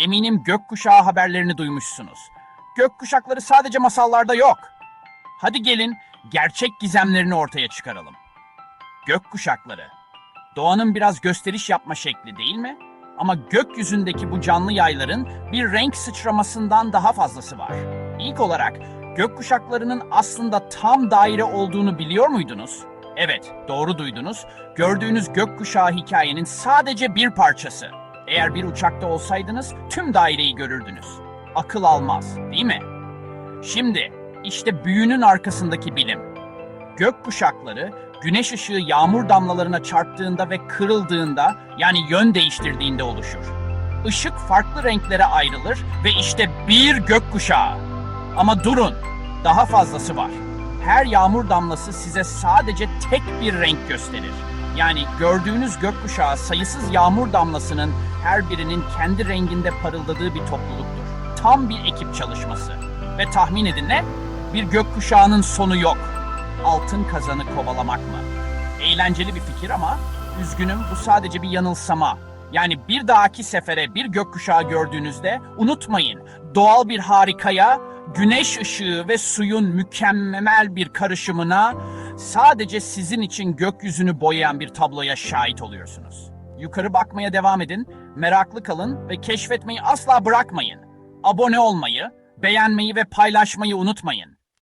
Eminim gökkuşağı haberlerini duymuşsunuz. Gökkuşakları sadece masallarda yok. Hadi gelin gerçek gizemlerini ortaya çıkaralım. Gökkuşakları. Doğanın biraz gösteriş yapma şekli değil mi? Ama gökyüzündeki bu canlı yayların bir renk sıçramasından daha fazlası var. İlk olarak gökkuşaklarının aslında tam daire olduğunu biliyor muydunuz? Evet, doğru duydunuz. Gördüğünüz gökkuşağı hikayenin sadece bir parçası. Eğer bir uçakta olsaydınız tüm daireyi görürdünüz. Akıl almaz, değil mi? Şimdi işte büyünün arkasındaki bilim. Gökkuşakları güneş ışığı yağmur damlalarına çarptığında ve kırıldığında yani yön değiştirdiğinde oluşur. Işık farklı renklere ayrılır ve işte bir gökkuşağı. Ama durun, daha fazlası var. Her yağmur damlası size sadece tek bir renk gösterir. Yani gördüğünüz gökkuşağı sayısız yağmur damlasının her birinin kendi renginde parıldadığı bir topluluktur. Tam bir ekip çalışması. Ve tahmin edin ne? Bir gökkuşağının sonu yok. Altın kazanı kovalamak mı? Eğlenceli bir fikir ama üzgünüm bu sadece bir yanılsama. Yani bir dahaki sefere bir gökkuşağı gördüğünüzde unutmayın doğal bir harikaya, güneş ışığı ve suyun mükemmel bir karışımına sadece sizin için gökyüzünü boyayan bir tabloya şahit oluyorsunuz. Yukarı bakmaya devam edin, meraklı kalın ve keşfetmeyi asla bırakmayın. Abone olmayı, beğenmeyi ve paylaşmayı unutmayın.